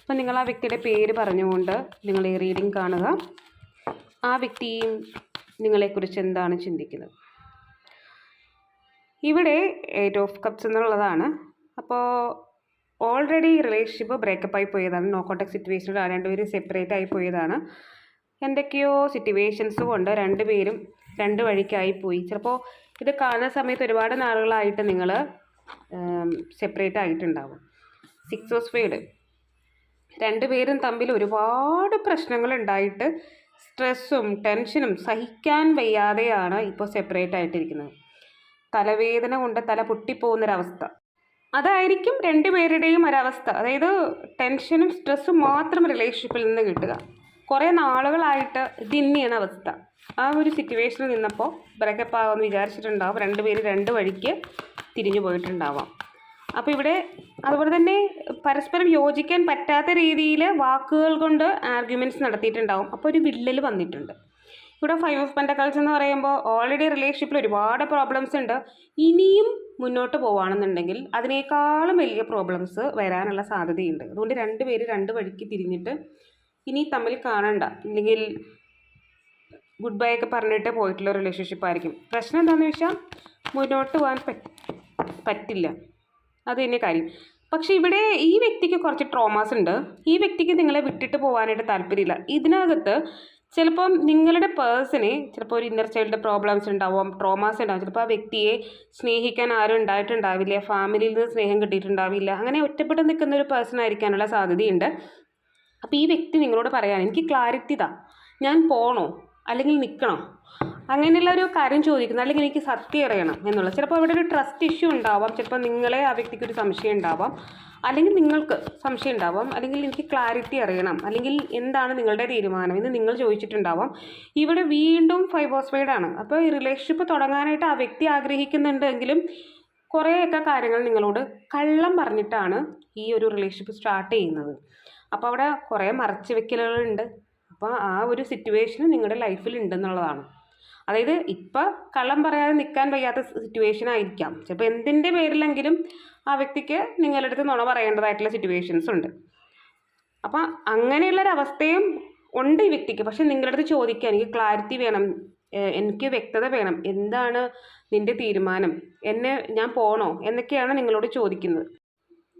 Speaker 1: അപ്പം നിങ്ങൾ ആ വ്യക്തിയുടെ പേര് പറഞ്ഞുകൊണ്ട് നിങ്ങൾ ഈ റീഡിങ് കാണുക. ആ വ്യക്തിയും നിങ്ങളെക്കുറിച്ച് എന്താണ് ചിന്തിക്കുന്നത്? ഇവിടെ എയ്റ്റ് ഓഫ് കപ്സ് എന്നുള്ളതാണ്. അപ്പോൾ ഓൾറെഡി റിലേഷൻഷിപ്പ് ബ്രേക്കപ്പ് ആയി പോയതാണ്. നോ സിറ്റുവേഷൻ സിറ്റുവേഷനിൽ രണ്ടുപേരും സെപ്പറേറ്റ് ആയി പോയതാണ്. എന്തൊക്കെയോ സിറ്റുവേഷൻസ് കൊണ്ട് രണ്ടുപേരും രണ്ട് വഴിക്കായി പോയി. ചിലപ്പോൾ ഇത് കാണുന്ന സമയത്ത് ഒരുപാട് നാളുകളായിട്ട് നിങ്ങൾ സെപ്പറേറ്റ് ആയിട്ടുണ്ടാവും. സിക്സ് ഓഫ് ഫെയ്ഡ് രണ്ടുപേരും തമ്മിൽ ഒരുപാട് പ്രശ്നങ്ങൾ ഉണ്ടായിട്ട് സ്ട്രെസ്സും ടെൻഷനും സഹിക്കാൻ വയ്യാതെയാണ് ഇപ്പോൾ സെപ്പറേറ്റ് ആയിട്ടിരിക്കുന്നത്. തലവേദന കൊണ്ട് തല പൊട്ടിപ്പോകുന്നൊരവസ്ഥ. അതായിരിക്കും രണ്ടുപേരുടെയും ഒരവസ്ഥ. അതായത് ടെൻഷനും സ്ട്രെസ്സും മാത്രം റിലേഷൻഷിപ്പിൽ നിന്ന് കിട്ടുക. കുറേ നാളുകളായിട്ട് ഇത് തന്നെയാണ് അവസ്ഥ. ആ ഒരു സിറ്റുവേഷനിൽ നിന്നപ്പോൾ ബ്രേക്കപ്പ് ആവുമെന്ന് വിചാരിച്ചിട്ടുണ്ടാവും. രണ്ടുപേര് രണ്ട് വഴിക്ക് തിരിഞ്ഞു പോയിട്ടുണ്ടാവാം. അപ്പോൾ ഇവിടെ അതുപോലെ തന്നെ പരസ്പരം യോജിക്കാൻ പറ്റാത്ത രീതിയിൽ വാക്കുകൾ കൊണ്ട് ആർഗ്യുമെന്റ്സ് നടത്തിയിട്ടുണ്ടാവും. അപ്പോൾ ഒരു വിള്ളൽ വന്നിട്ടുണ്ട്. ഇവിടെ ഫൈവ് ഓഫ് പെന്റക്കൾസ് എന്ന് പറയുമ്പോൾ ഓൾറെഡി റിലേഷൻഷിപ്പിൽ ഒരുപാട് പ്രോബ്ലംസ് ഉണ്ട്. ഇനിയും മുന്നോട്ട് പോവുകയാണെന്നുണ്ടെങ്കിൽ അതിനേക്കാളും വലിയ പ്രോബ്ലംസ് വരാനുള്ള സാധ്യതയുണ്ട്. അതുകൊണ്ട് രണ്ട് പേര് രണ്ട് വഴിക്ക് തിരിഞ്ഞിട്ട് ഇനി തമ്മിൽ കാണണ്ട. ഇല്ലെങ്കിൽ ഗുഡ് ബൈ ഒക്കെ പറഞ്ഞിട്ട് പോയിട്ടുള്ള റിലേഷൻഷിപ്പ് ആയിരിക്കും. പ്രശ്നം എന്താണെന്ന് വെച്ചാൽ മുന്നോട്ട് പോകാൻ പറ്റ പറ്റില്ല. അത് തന്നെ കാര്യം. പക്ഷേ ഇവിടെ ഈ വ്യക്തിക്ക് കുറച്ച് ട്രോമാസ് ഉണ്ട്. ഈ വ്യക്തിക്ക് നിങ്ങളെ വിട്ടിട്ട് പോകാനായിട്ട് താല്പര്യമില്ല. ഇതിനകത്ത് ചിലപ്പം നിങ്ങളുടെ പേഴ്സന് ചിലപ്പോൾ ഒരു ഇന്നർ ചൈൽഡ് പ്രോബ്ലംസ് ഉണ്ടാവും ട്രോമാസ് ഉണ്ടാവും. ചിലപ്പോൾ ആ വ്യക്തിയെ സ്നേഹിക്കാൻ ആരും ഉണ്ടായിട്ടുണ്ടാവില്ല ഫാമിലിയിൽ നിന്ന് സ്നേഹം കിട്ടിയിട്ടുണ്ടാവില്ല. അങ്ങനെ ഒറ്റപ്പെട്ട് നിൽക്കുന്ന ഒരു പേഴ്സൺ ആയിരിക്കാനുള്ള സാധ്യതയുണ്ട്. അപ്പോൾ ഈ വ്യക്തി നിങ്ങളോട് പറയാൻ എനിക്ക് ക്ലാരിറ്റി താ. ഞാൻ പോകണോ അല്ലെങ്കിൽ നിൽക്കണോ അങ്ങനെയുള്ള ഒരു കാര്യം ചോദിക്കുന്നത് അല്ലെങ്കിൽ എനിക്ക് സത്യം അറിയണം എന്നുള്ളത് ചിലപ്പോൾ അവിടെ ഒരു ട്രസ്റ്റ് ഇഷ്യൂ ഉണ്ടാവാം. ചിലപ്പോൾ നിങ്ങളെ ആ വ്യക്തിക്ക് ഒരു സംശയം ഉണ്ടാവാം. അല്ലെങ്കിൽ നിങ്ങൾക്ക് സംശയം ഉണ്ടാവാം അല്ലെങ്കിൽ എനിക്ക് ക്ലാരിറ്റി അറിയണം അല്ലെങ്കിൽ എന്താണ് നിങ്ങളുടെ തീരുമാനം എന്ന് നിങ്ങൾ ചോദിച്ചിട്ടുണ്ടാവാം. ഇവിടെ വീണ്ടും ഫൈബോസ്ഫൈഡ് ആണ്. അപ്പോൾ ഈ റിലേഷൻഷിപ്പ് തുടങ്ങാനായിട്ട് ആ വ്യക്തി ആഗ്രഹിക്കുന്നുണ്ടെങ്കിലും കുറേയൊക്കെ കാര്യങ്ങൾ നിങ്ങളോട് കള്ളം പറഞ്ഞിട്ടാണ് ഈ ഒരു റിലേഷൻഷിപ്പ് സ്റ്റാർട്ട് ചെയ്യുന്നത്. അപ്പോൾ അവിടെ കുറേ മറച്ചു വെക്കലുകളുണ്ട്. അപ്പോൾ ആ ഒരു സിറ്റുവേഷൻ നിങ്ങളുടെ ലൈഫിൽ ഉണ്ടെന്നുള്ളതാണ്. അതായത് ഇപ്പം കള്ളം പറയാതെ നിൽക്കാൻ വയ്യാത്ത സിറ്റുവേഷൻ ആയിരിക്കാം. ചിലപ്പോൾ എന്തിന്റെ പേരിലെങ്കിലും ആ വ്യക്തിക്ക് നിങ്ങളുടെ അടുത്ത് നുണ പറയേണ്ടതായിട്ടുള്ള സിറ്റുവേഷൻസ് ഉണ്ട്. അപ്പം അങ്ങനെയുള്ളൊരവസ്ഥയും ഉണ്ട് ഈ വ്യക്തിക്ക്. പക്ഷെ നിങ്ങളുടെ അടുത്ത് ചോദിക്കുക എനിക്ക് ക്ലാരിറ്റി വേണം. എനിക്ക് വ്യക്തത വേണം. എന്താണ് നിന്റെ തീരുമാനം? എന്നെ ഞാൻ പോകണോ എന്നൊക്കെയാണ് നിങ്ങളോട് ചോദിക്കുന്നത്.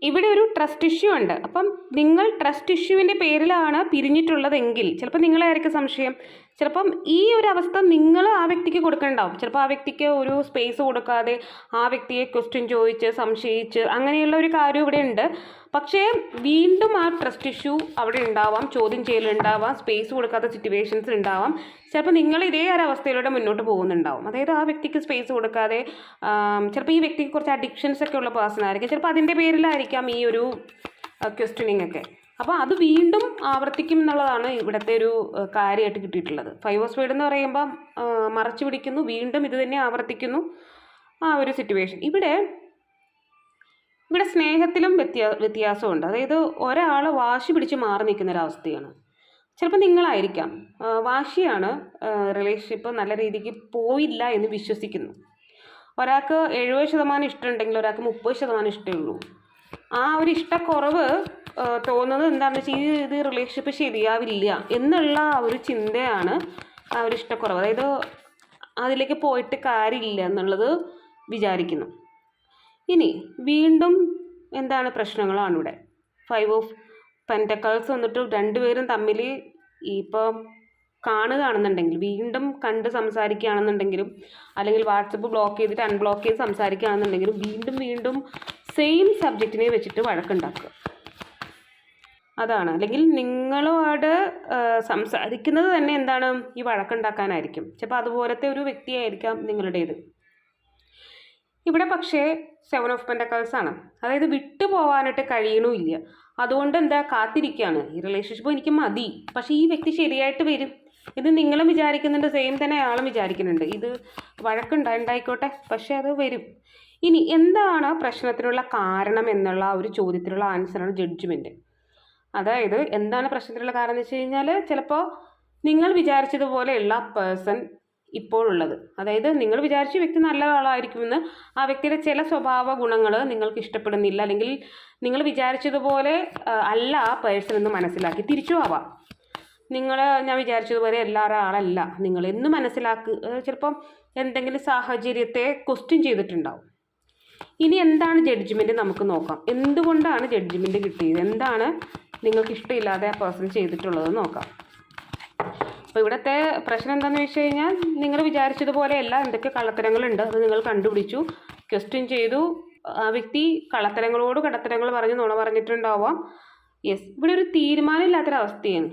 Speaker 1: ഇവിടെ ഒരു ട്രസ്റ്റ് ഇഷ്യൂ ഉണ്ട്. അപ്പം നിങ്ങൾ ട്രസ്റ്റ് ഇഷ്യൂവിന്റെ പേരിലാണ് പിരിഞ്ഞിട്ടുള്ളതെങ്കിൽ ചിലപ്പോൾ നിങ്ങളായിരിക്കും സംശയം. ചിലപ്പം ഈ ഒരു അവസ്ഥ നിങ്ങൾ ആ വ്യക്തിക്ക് കൊടുക്കണ്ടാവും. ചിലപ്പോൾ ആ വ്യക്തിക്ക് ഒരു സ്പേസ് കൊടുക്കാതെ ആ വ്യക്തിയെ ക്വസ്റ്റ്യൻ ചോദിച്ച് സംശയിച്ച് അങ്ങനെയുള്ള ഒരു കാര്യം ഇവിടെ ഉണ്ട്. പക്ഷേ വീണ്ടും ആ ട്രസ്റ്റ് ഇഷ്യൂ അവിടെ ഉണ്ടാവാം ചോദ്യം ചെയ്യലുണ്ടാവാം സ്പേസ് കൊടുക്കാത്ത സിറ്റുവേഷൻസ് ഉണ്ടാവാം. ചിലപ്പോൾ നിങ്ങൾ ഇതേ ഒരു അവസ്ഥയിലൂടെ മുന്നോട്ട് പോകുന്നുണ്ടാവും. അതായത് ആ വ്യക്തിക്ക് സ്പേസ് കൊടുക്കാതെ ചിലപ്പോൾ ഈ വ്യക്തിക്ക് കുറച്ച് അഡിക്ഷൻസ് ഒക്കെ ഉള്ള പേഴ്സൺ ആയിരിക്കും. ചിലപ്പോൾ അതിന്റെ പേരിലായിരിക്കാം ഈ ഒരു ക്വസ്റ്റ്യനിങ് ഒക്കെ. അപ്പോൾ അത് വീണ്ടും ആവർത്തിക്കും എന്നുള്ളതാണ് ഇവിടുത്തെ ഒരു കാര്യമായിട്ട് കിട്ടിയിട്ടുള്ളത്. ഫൈവ് ഓഫ് സ്പീഡ് എന്ന് പറയുമ്പം മറച്ചു പിടിക്കുന്നു. വീണ്ടും ഇത് തന്നെ ആവർത്തിക്കുന്നു. ആ ഒരു സിറ്റുവേഷൻ ഇവിടെ ഇവിടെ സ്നേഹത്തിലും വ്യത്യാ വ്യത്യാസമുണ്ട്. അതായത് ഒരാൾ വാശി പിടിച്ച് മാറി നിൽക്കുന്ന ഒരവസ്ഥയാണ് ചിലപ്പോൾ നിങ്ങളായിരിക്കാം. വാശിയാണ് റിലേഷൻഷിപ്പ് നല്ല രീതിക്ക് പോയില്ല എന്ന് വിശ്വസിക്കുന്നു. ഒരാൾക്ക് എഴുപത് ശതമാനം ഇഷ്ടമുണ്ടെങ്കിൽ ഒരാൾക്ക് മുപ്പത് ശതമാനം ഇഷ്ടമേ ഉള്ളൂ. ആ ഒരു ഇഷ്ടക്കുറവ് തോന്നുന്നത് എന്താണെന്ന് വെച്ചാൽ ഈ ഇത് റിലേഷൻഷിപ്പ് ശരിയാവില്ല എന്നുള്ള ഒരു ചിന്തയാണ് ആ ഒരു ഇഷ്ടക്കുറവ്. അതായത് അതിലേക്ക് പോയിട്ട് കാര്യമില്ല എന്നുള്ളത് വിചാരിക്കുന്നു. ഇനി വീണ്ടും എന്താണ് പ്രശ്നങ്ങളാണ് ഇവിടെ ഫൈവ് ഓഫ് പെന്റക്കൾസ് വന്നിട്ട് രണ്ടുപേരും തമ്മിൽ ഇപ്പോൾ കാണുകയാണെന്നുണ്ടെങ്കിൽ വീണ്ടും കണ്ട് സംസാരിക്കുകയാണെന്നുണ്ടെങ്കിലും അല്ലെങ്കിൽ വാട്സപ്പ് ബ്ലോക്ക് ചെയ്തിട്ട് അൺബ്ലോക്ക് ചെയ്ത് സംസാരിക്കുകയാണെന്നുണ്ടെങ്കിലും വീണ്ടും വീണ്ടും സെയിം സബ്ജക്റ്റിനെ വെച്ചിട്ട് വഴക്കുണ്ടാക്കുക. അതാണ്. അല്ലെങ്കിൽ നിങ്ങളോട് സംസാരിക്കുന്നത് തന്നെ എന്താണ്? ഈ വഴക്കുണ്ടാക്കാനായിരിക്കും. ചിലപ്പോൾ അതുപോലത്തെ ഒരു വ്യക്തിയായിരിക്കാം നിങ്ങളുടേത്. ഇവിടെ പക്ഷേ സെവൻ ഓഫ് പെന്റക്കൾസ് ആണ്. അതായത് വിട്ടു പോകാനായിട്ട് കഴിയണമില്ല അതുകൊണ്ട് എന്താ? കാത്തിരിക്കുകയാണ് ഈ റിലേഷൻഷിപ്പ് എനിക്ക് മതി. പക്ഷേ ഈ വ്യക്തി ശരിയായിട്ട് വരും. ഇത് നിങ്ങളും വിചാരിക്കുന്നുണ്ട്. സെയിം തന്നെ അയാളും വിചാരിക്കുന്നുണ്ട്. ഇത് വഴക്കുണ്ടായിക്കോട്ടെ പക്ഷേ അത് വരും. ഇനി എന്താണ് പ്രശ്നത്തിനുള്ള കാരണം എന്നുള്ള ഒരു ചോദ്യത്തിനുള്ള ആൻസറാണ് ജഡ്ജ്മെന്റ് അതായത് എന്താണ് പ്രശ്നത്തിനുള്ള കാരണം എന്ന് വെച്ച് കഴിഞ്ഞാൽ ചിലപ്പോൾ നിങ്ങൾ വിചാരിച്ചതുപോലെയുള്ള പേഴ്സൺ ഇപ്പോഴുള്ളത്. അതായത് നിങ്ങൾ വിചാരിച്ച വ്യക്തി നല്ല ആളായിരിക്കുമെന്ന് ആ വ്യക്തിയുടെ ചില സ്വഭാവ ഗുണങ്ങൾ നിങ്ങൾക്ക് ഇഷ്ടപ്പെടുന്നില്ല. അല്ലെങ്കിൽ നിങ്ങൾ വിചാരിച്ചതുപോലെ അല്ല ആ പേഴ്സൺ എന്ന് മനസ്സിലാക്കി തിരിച്ചു ആവാം നിങ്ങൾ ഞാൻ വിചാരിച്ചതുപോലെ എല്ലാവരും ആളല്ല നിങ്ങൾ എന്ന് മനസ്സിലാക്കി ചിലപ്പം എന്തെങ്കിലും സാഹചര്യത്തെ ക്വസ്റ്റ്യൻ ചെയ്തിട്ടുണ്ടാവും. ഇനി എന്താണ് ജഡ്ജ്മെന്റ് നമുക്ക് നോക്കാം. എന്തുകൊണ്ടാണ് ജഡ്ജ്മെന്റ് കിട്ടിയത്? എന്താണ് നിങ്ങൾക്ക് ഇഷ്ടമില്ലാതെ ആ പേഴ്സൺ ചെയ്തിട്ടുള്ളത് നോക്കാം. അപ്പോൾ ഇവിടുത്തെ പ്രശ്നം എന്താണെന്ന് വെച്ച് കഴിഞ്ഞാൽ നിങ്ങൾ വിചാരിച്ചതുപോലെയല്ല എന്തൊക്കെ കള്ളത്തരങ്ങളുണ്ട് അത് നിങ്ങൾ കണ്ടുപിടിച്ചു. ക്വസ്റ്റ്യൻ ചെയ്തു. ആ വ്യക്തി കള്ളത്തരങ്ങളോട് കടത്തരങ്ങൾ പറഞ്ഞ് നുണ പറഞ്ഞിട്ടുണ്ടാവാം. യെസ് ഇവിടെ ഒരു തീരുമാനമില്ലാത്തൊരവസ്ഥയാണ്.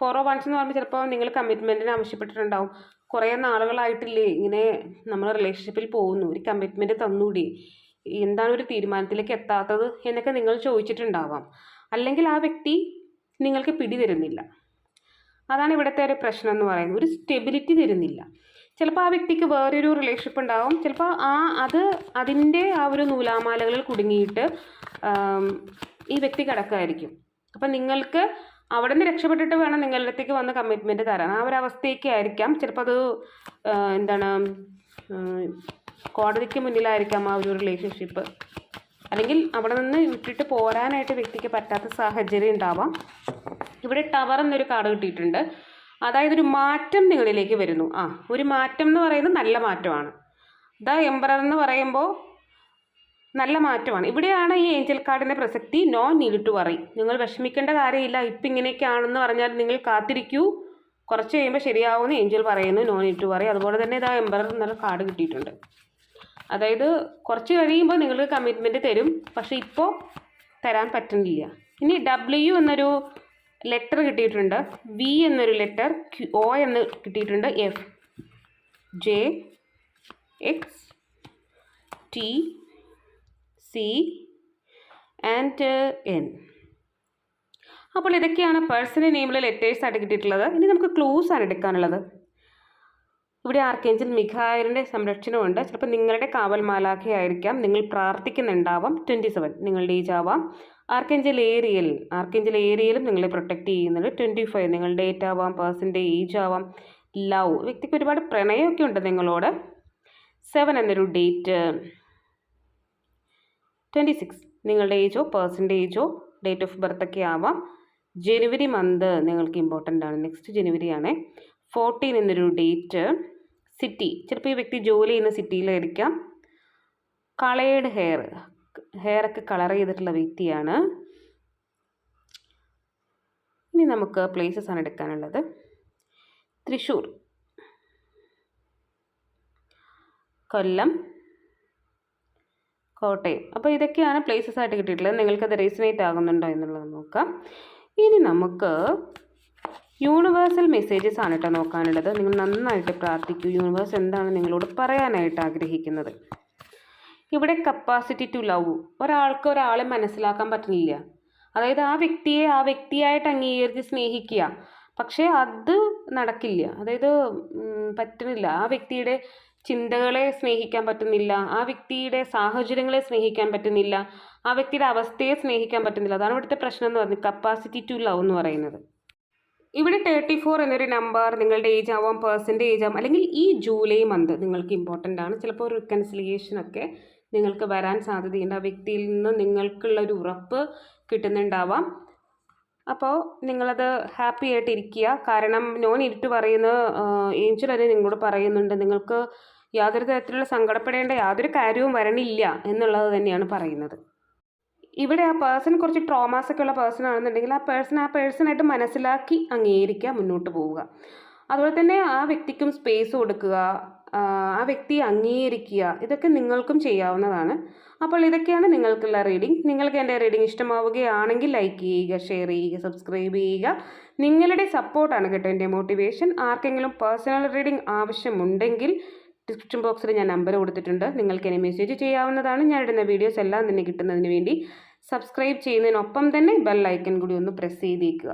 Speaker 1: ഫോർ ഓ വൺസ് എന്ന് പറയുമ്പോൾ ചിലപ്പോൾ നിങ്ങൾ കമ്മിറ്റ്മെന്റിന് ആവശ്യപ്പെട്ടിട്ടുണ്ടാവും. കുറേ നാളുകളായിട്ടില്ലേ ഇങ്ങനെ നമ്മൾ റിലേഷൻഷിപ്പിൽ പോകുന്നു. ഒരു കമ്മിറ്റ്മെന്റ് തന്നൂടി. എന്താണ് ഒരു തീരുമാനത്തിലേക്ക് എത്താത്തത് എന്നൊക്കെ നിങ്ങൾ ചോദിച്ചിട്ടുണ്ടാവാം. അല്ലെങ്കിൽ ആ വ്യക്തി നിങ്ങൾക്ക് പിടി തരുന്നില്ല. അതാണ് ഇവിടുത്തെ ഒരു പ്രശ്നം എന്ന് പറയുന്നത്. ഒരു സ്റ്റെബിലിറ്റി തരുന്നില്ല. ചിലപ്പോൾ ആ വ്യക്തിക്ക് വേറൊരു റിലേഷൻഷിപ്പ് ഉണ്ടാവും. ചിലപ്പോൾ ആ അത് അതിന്റെ ആ ഒരു നൂലാമാലകളിൽ കുടുങ്ങിയിട്ട് ഈ വ്യക്തി കിടക്കുമായിരിക്കും. അപ്പം നിങ്ങൾക്ക് അവിടെ നിന്ന് രക്ഷപ്പെട്ടിട്ട് വേണം നിങ്ങളുടെ അടുത്തേക്ക് വന്ന് കമ്മിറ്റ്മെന്റ് തരാൻ. ആ ഒരു അവസ്ഥയൊക്കെ ആയിരിക്കാം. ചിലപ്പോൾ അത് എന്താണ് കോടതിക്ക് മുന്നിലായിരിക്കാം ആ ഒരു റിലേഷൻഷിപ്പ് അല്ലെങ്കിൽ അവിടെ നിന്ന് വിട്ടിട്ട് പോരാനായിട്ട് വ്യക്തിക്ക് പറ്റാത്ത സാഹചര്യം ഉണ്ടാവാം. ഇവിടെ ടവർ എന്നൊരു കാർഡ് കിട്ടിയിട്ടുണ്ട്. അതായത് ഒരു മാറ്റം നിങ്ങളിലേക്ക് വരുന്നു. ആ ഒരു മാറ്റം എന്ന് പറയുന്നത് നല്ല മാറ്റമാണ്. ദ എംബറർ എന്ന് പറയുമ്പോൾ നല്ല മാറ്റമാണ്. ഇവിടെയാണ് ഈ ഏഞ്ചൽ കാർഡിന്റെ പ്രസക്തി. No need to worry. നിങ്ങൾ വിഷമിക്കേണ്ട കാര്യമില്ല. ഇപ്പം ഇങ്ങനെയൊക്കെയാണെന്ന് പറഞ്ഞാൽ നിങ്ങൾ കാത്തിരിക്കൂ. കുറച്ച് കഴിയുമ്പോൾ ശരിയാവുമെന്ന് ഏഞ്ചൽ പറയുന്നു. No need to worry. അതുപോലെ തന്നെ ഇതാ എംബറർ എന്നൊരു കാർഡ് കിട്ടിയിട്ടുണ്ട്. അതായത് കുറച്ച് കഴിയുമ്പോൾ നിങ്ങൾ കമ്മിറ്റ്മെന്റ് തരും. പക്ഷേ ഇപ്പോൾ തരാൻ പറ്റുന്നില്ല. ഇനി ഡബ്ല്യു എന്നൊരു ലെറ്റർ കിട്ടിയിട്ടുണ്ട്. വി എന്നൊരു ലെറ്റർ ക്യു ഒ എന്ന് കിട്ടിയിട്ടുണ്ട്. F J X T C and N അപ്പോൾ ഇതൊക്കെയാണ് പേഴ്സണൽ നെയിമിലെ ലെറ്റേഴ്സ് ആയിട്ട് കിട്ടിയിട്ടുള്ളത്. ഇനി നമുക്ക് ക്ലൂസ് ആണ് എടുക്കാനുള്ളത്. ഇവിടെ ആർക്കേഞ്ചൽ മിഖായലിന്റെ സംരക്ഷണമുണ്ട്. ചിലപ്പോൾ നിങ്ങളുടെ കാവൽ മാലാഖയായിരിക്കാം നിങ്ങൾ പ്രാർത്ഥിക്കുന്നുണ്ടാവാം. ട്വന്റി സെവൻ നിങ്ങളുടെ ആവാം ആർക്കേഞ്ചൽ ഏരിയൽ ആർക്കേഞ്ചൽ ഏരിയയിലും നിങ്ങളെ പ്രൊട്ടക്റ്റ് ചെയ്യുന്നുണ്ട്. ട്വന്റി ഫൈവ് നിങ്ങളുടെ ഡേറ്റ് ആവാം. പേഴ്സന്റെ ഏജ് ആവാം. ലവ് വ്യക്തിക്ക് ഒരുപാട് പ്രണയമൊക്കെ ഉണ്ട് നിങ്ങളോട്. സെവൻ എന്നൊരു ഡേറ്റ് ട്വന്റി സിക്സ് നിങ്ങളുടെ ഏജോ പേഴ്സന്റെ ഏജോ ഡേറ്റ് ഓഫ് ബർത്ത് ഒക്കെ ആവാം. ജനുവരി മന്ത് നിങ്ങൾക്ക് ഇമ്പോർട്ടന്റ് ആണ്. നെക്സ്റ്റ് ജനുവരിയാണ്. ഫോർട്ടീൻ എന്നൊരു ഡേറ്റ് സിറ്റി ചിലപ്പോൾ ഈ വ്യക്തി ജോലി ചെയ്യുന്ന സിറ്റിയിലായിരിക്കാം കളേഡ് ഹെയർ ഒക്കെ കളർ ചെയ്തിട്ടുള്ള വ്യക്തിയാണ്. ഇനി നമുക്ക് പ്ലേസസ് ആണ് എടുക്കാനുള്ളത്. തൃശ്ശൂർ കൊല്ലം. കോട്ടയം. അപ്പോൾ ഇതൊക്കെയാണ് പ്ലേസസ് ആയിട്ട് കിട്ടിയിട്ടുള്ളത്. നിങ്ങൾക്കത് റീസണേറ്റ് ആകുന്നുണ്ടോ എന്നുള്ളത് നോക്കാം. ഇനി നമുക്ക് യൂണിവേഴ്സൽ മെസ്സേജസ് ആണ് കേട്ടോ നോക്കാനുള്ളത്. നിങ്ങൾ നന്നായിട്ട് പ്രാർത്ഥിക്കൂ. യൂണിവേഴ്സ് എന്താണ് നിങ്ങളോട് പറയാനായിട്ട് ആഗ്രഹിക്കുന്നത്? ഇവിടെ കപ്പാസിറ്റി ടു ലവ് ഒരാൾക്ക് ഒരാളെ മനസ്സിലാക്കാൻ പറ്റുന്നില്ല. അതായത് ആ വ്യക്തിയെ ആ വ്യക്തിയായിട്ട് അംഗീകരിച്ച് സ്നേഹിക്കുക. പക്ഷേ അത് നടക്കില്ല. അതായത് പറ്റുന്നില്ല. ആ വ്യക്തിയുടെ ചിന്തകളെ സ്നേഹിക്കാൻ പറ്റുന്നില്ല. ആ വ്യക്തിയുടെ സാഹചര്യങ്ങളെ സ്നേഹിക്കാൻ പറ്റുന്നില്ല. ആ വ്യക്തിയുടെ അവസ്ഥയെ സ്നേഹിക്കാൻ പറ്റുന്നില്ല. അതാണ് ഇവിടുത്തെ പ്രശ്നം എന്ന് പറയുന്നത്. കപ്പാസിറ്റി ടു ലവ് എന്ന് പറയുന്നത്. ഇവിടെ തേർട്ടി ഫോർ എന്നൊരു നമ്പർ നിങ്ങളുടെ ഏജ് ആവാം പേഴ്സന്റെ ഏജ് ആവാം അല്ലെങ്കിൽ ഈ ജൂലൈ മന്ത് നിങ്ങൾക്ക് ഇമ്പോർട്ടന്റ് ആണ്. ചിലപ്പോൾ റിക്കൺസിലിയേഷൻ ഒക്കെ നിങ്ങൾക്ക് വരാൻ സാധ്യതയുണ്ട്. ആ വ്യക്തിയിൽ നിന്ന് നിങ്ങൾക്കുള്ള ഒരു ഉറപ്പ് കിട്ടുന്നുണ്ടാവാം. അപ്പോൾ നിങ്ങളത് ഹാപ്പി ആയിട്ട് ഇരിക്കുക. കാരണം നോൺ ഇരുട്ട് പറയുന്ന ഏഞ്ചൽ തന്നെ നിങ്ങളോട് പറയുന്നുണ്ട്. നിങ്ങൾക്ക് യാതൊരു തരത്തിലുള്ള സങ്കടപ്പെടേണ്ട യാതൊരു കാര്യവും വരണില്ല എന്നുള്ളത് തന്നെയാണ് പറയുന്നത്. ഇവിടെ ആ പേഴ്സൺ കുറച്ച് ട്രോമാസ് ഒക്കെ ഉള്ള പേഴ്സൺ ആണെന്നുണ്ടെങ്കിൽ ആ പേഴ്സൺ ആ പേഴ്സണായിട്ട് മനസ്സിലാക്കി അംഗീകരിക്കുക മുന്നോട്ട് പോവുക. അതുപോലെ തന്നെ ആ വ്യക്തിക്കും സ്പേസ് കൊടുക്കുക ആ, വ്യക്തി വ്യക്തിയെ അംഗീകരിക്കുക ഇതൊക്കെ നിങ്ങൾക്കും ചെയ്യാവുന്നതാണ്. അപ്പോൾ ഇതൊക്കെയാണ് നിങ്ങൾക്കുള്ള റീഡിംഗ് നിങ്ങൾക്ക് എന്റെ റീഡിംഗ് ഇഷ്ടമാവുകയാണെങ്കിൽ ലൈക്ക് ചെയ്യുക ഷെയർ ചെയ്യുക സബ്സ്ക്രൈബ് ചെയ്യുക. നിങ്ങളുടെ സപ്പോർട്ടാണ് കേട്ടോ എന്റെ മോട്ടിവേഷൻ ആർക്കെങ്കിലും പേഴ്സണൽ റീഡിംഗ് ആവശ്യമുണ്ടെങ്കിൽ ഡിസ്ക്രിപ്ഷൻ ബോക്സിൽ ഞാൻ നമ്പർ കൊടുത്തിട്ടുണ്ട്. നിങ്ങൾക്ക് എന്നെ മെസ്സേജ് ചെയ്യാവുന്നതാണ്. ഞാൻ ഇടുന്ന വീഡിയോസ് എല്ലാം തന്നെ കിട്ടുന്നതിന് വേണ്ടി സബ്സ്ക്രൈബ് ചെയ്യുന്നതിനൊപ്പം തന്നെ ബെൽ ഐക്കൺ കൂടി ഒന്ന് പ്രസ് ചെയ്തേക്കുക.